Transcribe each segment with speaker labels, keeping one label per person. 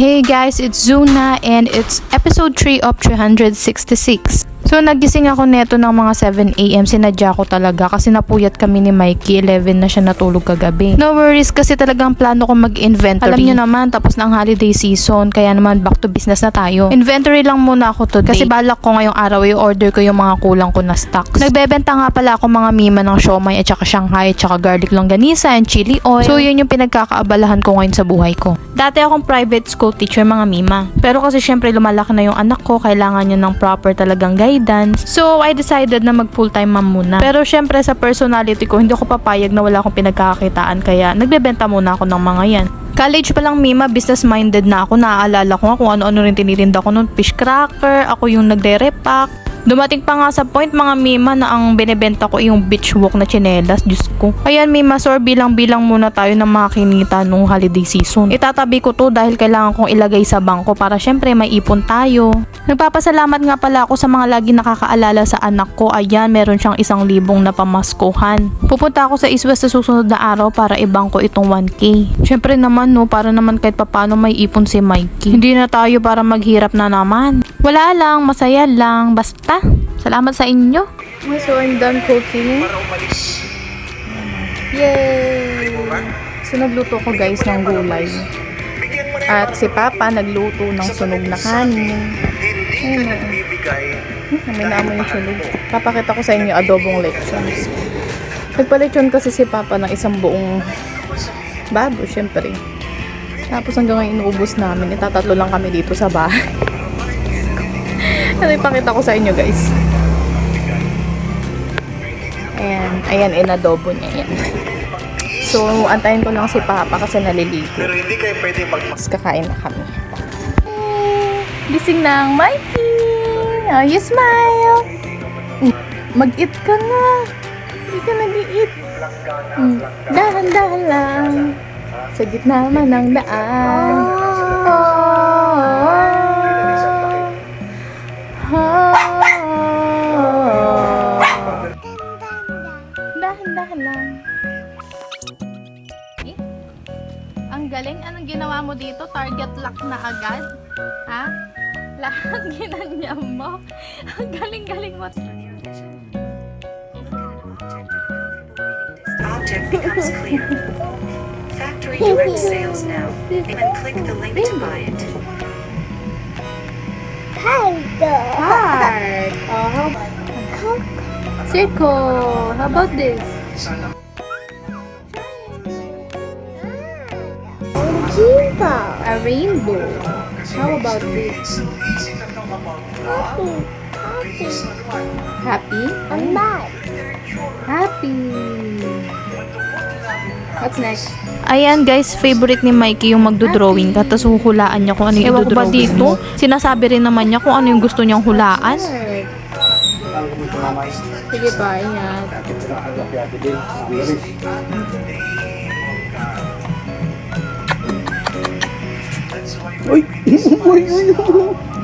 Speaker 1: Hey guys, it's Zuna and it's episode 3 of 366. So nagising ako neto ng mga 7am, sinadya ko talaga kasi napuyat kami ni Mikey, 11 na siya natulog kagabi. No worries kasi talagang plano ko mag-inventory. Alam niyo naman, tapos na ang holiday season, kaya naman back to business na tayo. Inventory lang muna ako today kasi balak ko ngayong araw i-order ko yung mga kulang ko na stocks. Nagbebenta nga pala ako mga mima ng siomay at saka Shanghai at saka garlic longganisa and chili oil. So yun yung pinagkakaabalahan ko ngayon sa buhay ko. Dati akong private school teacher mga mima. Pero kasi syempre lumalaki na yung anak ko, kailangan niya ng proper talagang guidance. So I decided na mag full-time mom muna. Pero syempre sa personality ko, hindi ako papayag na wala akong pinagkakakitaan kaya nagbebenta muna ako ng mga yan. College pa lang Mima, business-minded na ako. Naaalala ko nga kung ano-ano rin tinitinda ko noon. Fish cracker, ako yung nagre-repack. Dumating pa nga sa point mga Mima na ang binebenta ko yung beach walk na chinelas. Diyos ko. Ayan Mima, sor bilang-bilang muna tayo ng mga kinita nung holiday season. Itatabi ko to dahil kailangan kong ilagay sa bangko para syempre may ipon tayo. Nagpapasalamat nga pala ako sa mga lagi nakakaalala sa anak ko. Ayan, meron siyang isang libong na pamaskuhan. Pupunta ako sa Iswes sa susunod na araw para ibangko itong 1K. Syempre naman no, para naman kahit papano may ipon si Mikey. Hindi na tayo para maghirap na naman. Wala lang, masaya lang, basta. Salamat sa inyo. So I'm done cooking. Yay! So nagluto ko guys ng gulay. At si Papa nagluto ng sunog na kanin. Ayun o. Hmm, may naamoy yung sunog. Papakita ko sa inyo adobong lechons. Nagpalechon kasi si Papa ng isang buong babo, syempre. Tapos hanggang ngayon inuubos namin. Itatatlo lang kami dito sa bahay. Ano ipakita ko sa inyo guys. Ayan, ayan, inadobo niya yan. So, antayin ko lang si Papa kasi naliligo.
Speaker 2: Pero hindi kayo pwede mag
Speaker 1: Tapos kakain na kami. Gising na ang Mikey! Oh, you smile! Mag-eat ka na! Hindi ka nag-eat. Mm, Dahan-dahan lang. Sa gitna man ng daan. Dahan-dahan dito? Target lock na agad? Ha? Lahat ginanyam mo. Ang galing-galing mo.
Speaker 3: object becomes clear. Factory direct sales now. And click the link to buy it.
Speaker 1: Heart. Oh, how Circle. How about this? A rainbow. How about this? Happy? I'm not. Happy. What's next? Ayan guys, favorite ni Mikey yung magdo-drawing ka, tapos huhulaan niya kung ano yung Ewan ko ba dito? Sinasabi rin naman niya kung ano yung gusto niyang hulaan. Sige ba, ingat.
Speaker 4: Uy! Uy! Uy!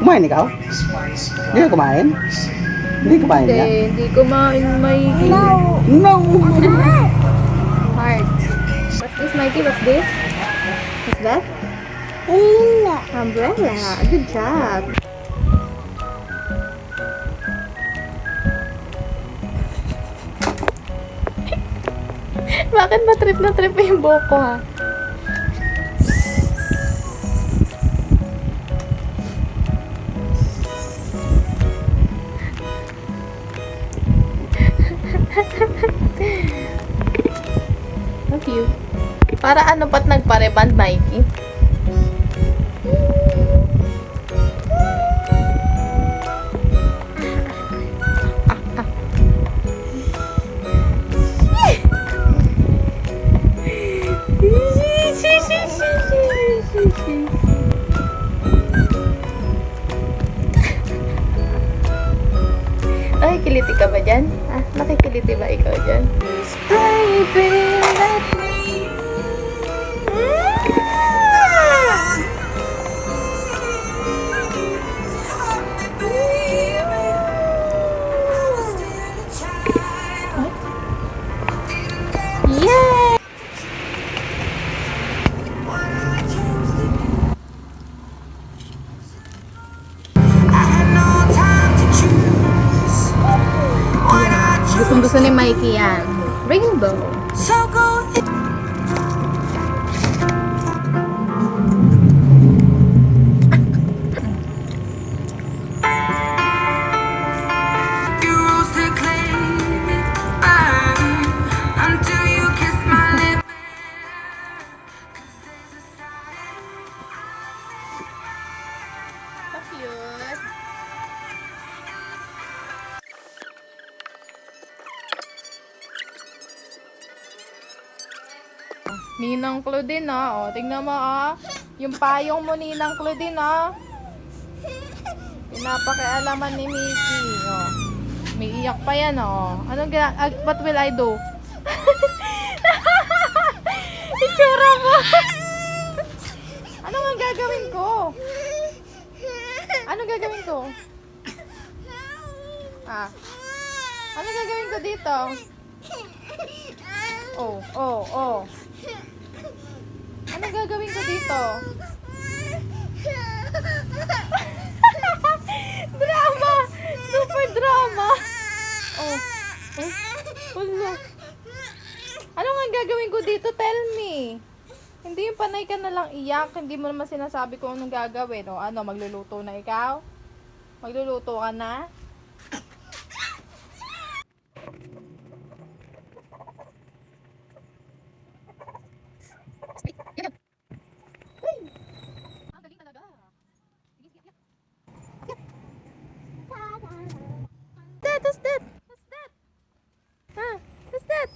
Speaker 4: Kumain ikaw? Hindi ka kumain? Hindi kumain niya?
Speaker 1: Hindi, hindi kumain Mikey.
Speaker 4: No!
Speaker 1: Heart. What's this, Mikey? What's this? What's that? Umbrella. Good job. Bakit ba trip na trip yung buhok ko ha? Para ano pat nagpareband, Mikey? Nakikiliti ka ba dyan? Ah, nakikiliti ba ikaw dyan? Baby, let me
Speaker 2: Gusto ni Mikey yan. Rainbow. Ninang Claudine ah. O, tingnan mo ah. Yung payong mo, Ninang Claudine ah. Pinapakialaman ni Mickey. O. May iyak pa yan oh. Anong gina... ag- what will I do? Itsura mo. ano nga gagawin ko? Ano gagawin ko? Ah. Ano gagawin ko dito? Oh, oh, oh. Ano gagawin ko dito? drama! Super drama! Oh. Oh. Wala. Ano nga gagawin ko dito? Tell me. Hindi yung panay ka na lang iyak. Hindi mo naman sinasabi kung anong gagawin. O ano, magluluto na ikaw? Magluluto ka na? That, what's that? What's that? Huh? What's that?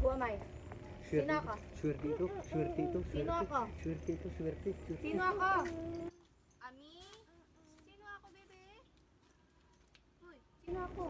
Speaker 2: Who am I? Sino ako?
Speaker 4: Swerte ito, swerte ito,
Speaker 2: Sino ako?
Speaker 4: swerte ito, swerte, swerte.
Speaker 2: Sino ako? Ami? Sino ako, bebe? Uy, sino ako?